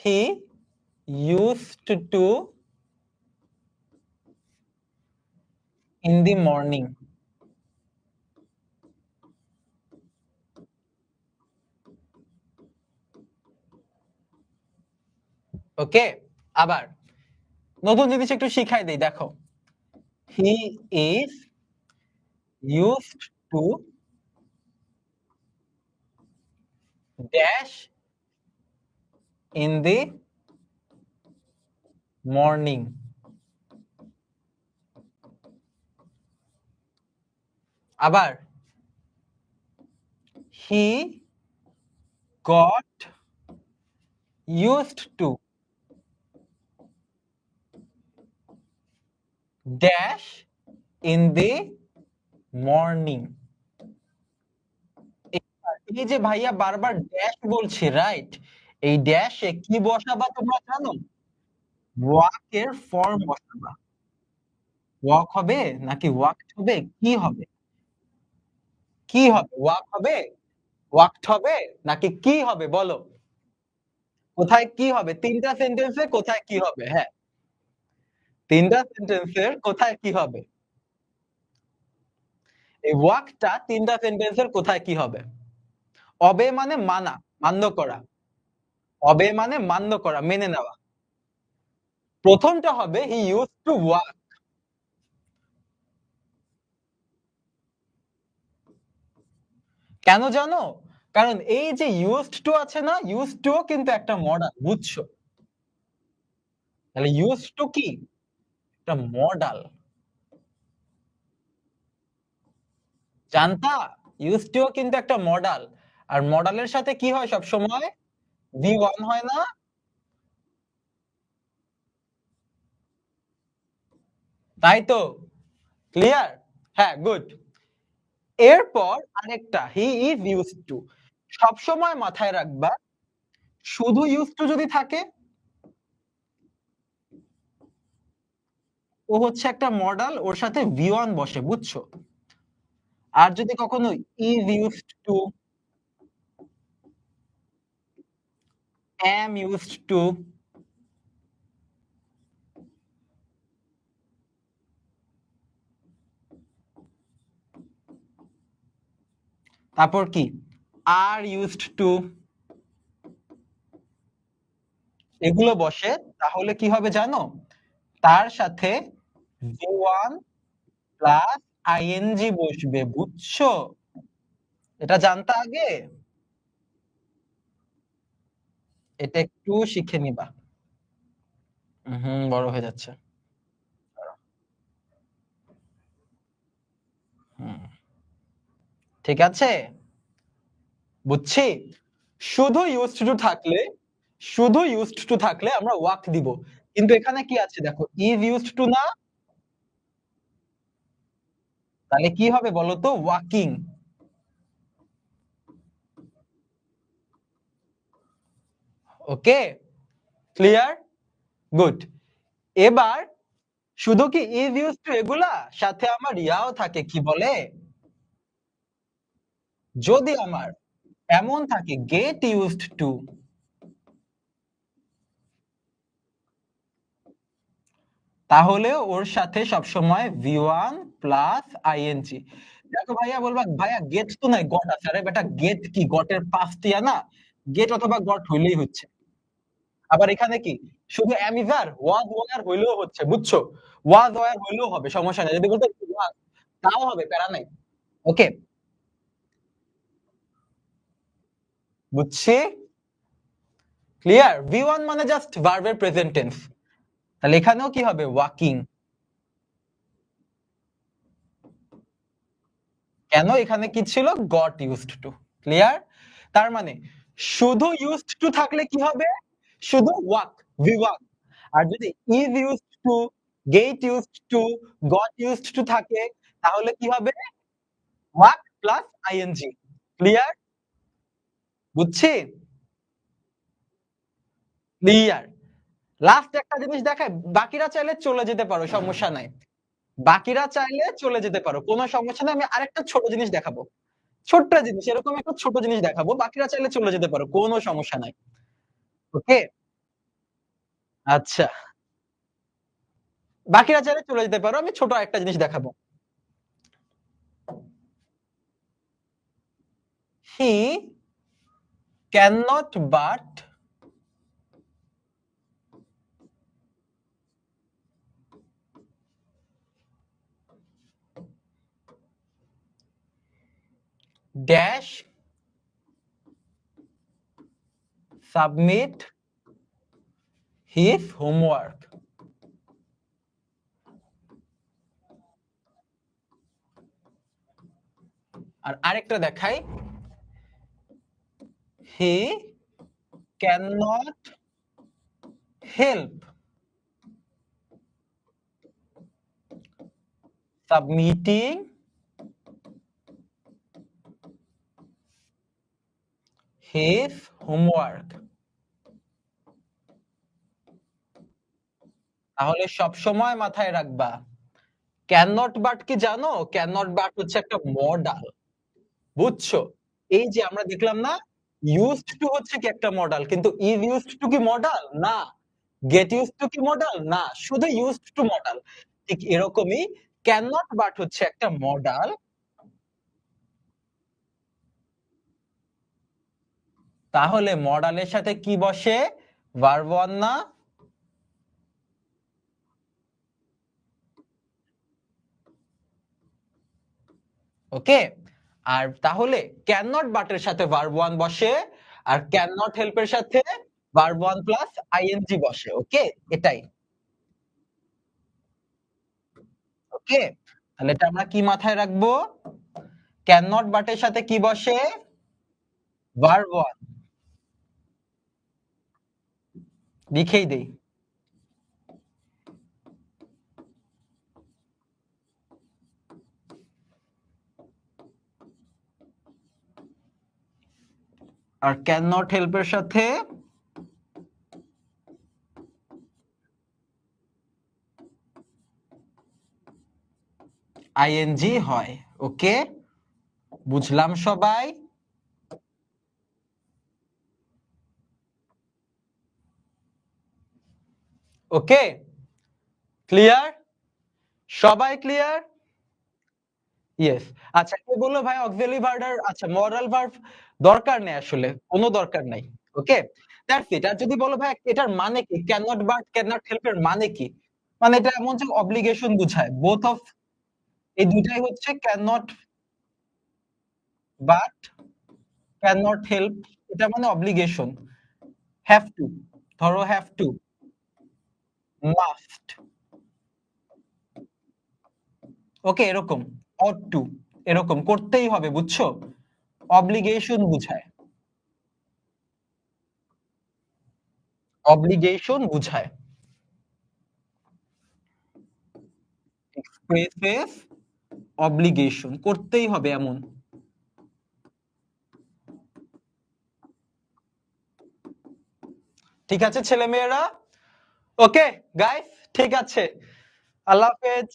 He used to in the morning ওকে আবার নতুন জিনিস একটু শিখাই দেই দেখো he is used to dash in the morning আবার he got used to dash in the morning এই যে ভাইয়া বারবার ড্যাশ বলছে রাইট এই ড্যাশে কি বসাবা তোমরা জানো? ওয়াক এর ফর্ম বসাবা। ওয়াক হবে নাকি ওয়াকড হবে? কি হবে? কি হবে? ওয়াক হবে? ওয়াকড হবে? নাকি কি হবে? বলো। কোথায় কি হবে? তিনটা সেন্টেন্সে কোথায় কি হবে? হ্যাঁ। তিনটা সেন্টেন্সের কোথায় কি হবে? এই ওয়াকটা তিনটা সেন্টেন্সের কোথায় কি হবে? অবে মানে মানা, মান্য করা। অবে মানে মান্য করা, মেনে নেওয়া। প্রথমটা হবে হি ইউজ টু ওয়াক কেন জানো? কারণ এই যে ইউজড টু আছে না ইউজ টু কিন্তু একটা মডাল বুঝছ? তাহলে ইউজ টু কি? একটা মডাল জানতা? ইউজ টু কিন্তু একটা মডাল আর মডালের সাথে কি হয় সব সময় ভি ওয়ান হয় না? তাই তো? ক্লিয়ার হ্যাঁ গুড এরপর আরেকটা হি ইজ ইউজ টু সব সময় মাথায় রাখবা, শুধু ইউজ টু যদি থাকে, ও হচ্ছে একটা মডেল ওর সাথে ভি ওয়ান বসে, বুঝছ? আর যদি কখনো is use to am used to তারপর কি? আর ইউজড টু এগুলো বসে, তাহলে কি হবে জানো? তার সাথে ভি ওয়ান প্লাস আইএনজি বসবে, বুঝছ? এটা জানতে আগে? এটা একটু শিখে নিবা। হুম বড় হয়ে যাচ্ছে। ঠিক আছে? বুঝছি? শুধু ইউজড টু থাকলে শুধু ইউজড টু থাকলে আমরা ওয়াক দিব। কিন্তু এখানে কি আছে দেখো ইজ ইউজড টু না? তাহলে কি হবে বলো তো ওয়াকিং ওকে ক্লিয়ার গুড এবার, শুধু কি ইজ ইউজ টু এগুলা? সাথে আমার ইয়াও থাকে, কি বলে? যদি আমার এমন থাকে গেট ইউজড টু তাহলে ওর সাথে সবসময় ভি ওয়ান প্লাস আইএনজি দেখো ভাইয়া বলবা, ভাইয়া গেট তো নাই গট আছে। আরে বেটা গেট কি? গটের পাঁচটিয়া না? গেট অথবা গট হইলেই হচ্ছে। আবার এখানে কি? শুধু অ্যামিজার? ওয়াজ ওয়ার হইলেও হচ্ছে, বুঝছ? ওয়াজ ওয়ার হইলেও হবে, সমস্যা নেই। যদি বলতে ওয়াজ তাও হবে, প্যারা নাই। ওকে। বুঝছি? ক্লিয়ার? ভি ওয়ান মানে জাস্ট ভার্বের প্রেজেন্ট টেন্স তাহলে এখানেও কি হবে? ওয়াকিং। কেন এখানে কি ছিল? Got used to. ক্লিয়ার? তার মানে শুধু ইউজড টু থাকলে কি হবে? শুধু ওয়াক ভি ওয়াক আর যদি is used to, get used to, got used to থাকে, তাহলে কি হবে? Walk plus ING clear? বুঝছি? ক্লিয়ার। লাস্ট একটা জিনিস দেখায় বাকিরা চাইলে চলে যেতে পারো, সমস্যা নাই। বাকিরা চাইলে চলে যেতে পারো, কোনো সমস্যা নাই, আমি আরেকটা ছোট জিনিস দেখাবো। ছোট্ট জিনিস, এরকম একটা ছোট জিনিস দেখাবো, বাকিরা চাইলে চলে যেতে পারো, কোনো সমস্যা নাই। ওকে আচ্ছা। বাকিরা চাইলে চলে যেতে পারো। আমি ছোট একটা জিনিস দেখাবো। He cannot but dash submit his homework. আর আরেকটা দেখাই he cannot help submitting his homework. তাহলে সবসময় মাথায় রাখবা। ক্যানট বাট কি জানো? ক্যানট বাট হচ্ছে একটা মডাল বুঝছ? এই যে আমরা দেখলাম না ইউজড টু হচ্ছে কি একটা মডাল কিন্তু ইজ ইউজড টু কি মডাল না। গেট ইউজড টু কি মডাল না। শুধু ইউজড টু মডাল ঠিক এরকমই ক্যানট বাট হচ্ছে একটা মডাল তাহলে মডালের সাথে কি বসে? ভার্ব না? ওকে আর তাহলে ক্যান নট বাটের সাথে ভার্ব ওয়ান বসে, আর ক্যান নট হেল্পের সাথে ভার্ব ওয়ান প্লাস আইএনজি বসে ওকে এটাই। ওকে তাহলে এটা আমরা কি মাথায় রাখব? ক্যান নট বাটের সাথে কি বসে? ভার্ব ওয়ান লিখেই দেই। আর ক্যান নট হেল্পের সাথে আইএনজি হয়। ওকে বুঝলাম সবাই? ওকে ক্লিয়ার সবাই ক্লিয়ার ইয়েস আচ্ছা কে বলল ভাই অক্সিলারি ভার্ব আচ্ছা মরাল ভার্ব দরকার নেই আসলে, কোনো দরকার নাই ওকে দ্যাটস ইট আর যদি বলো ভাই, এটার মানে কি? Can not but not help এর মানে কি? মানে এটা এমন যে অব্লিগেশন বুঝায়। বোথ অফ এই দুটাই হচ্ছে can not but can not help এটা মানে অব্লিগেশন হ্যাভ টু ধরো হ্যাভ টু মাস্ট ওকে, এরকম। Ought to. এরকম করতেই হবে, বুঝছ? অব্লিগেশন বুঝায়। অব্লিগেশন বুঝায়। এক্সপ্রেসেস অব্লিগেশন, করতেই হবে এমন। ঠিক আছে ছেলে মেয়েরা ওকে গাইস ঠিক আছে। আল্লাহ হাফেজ।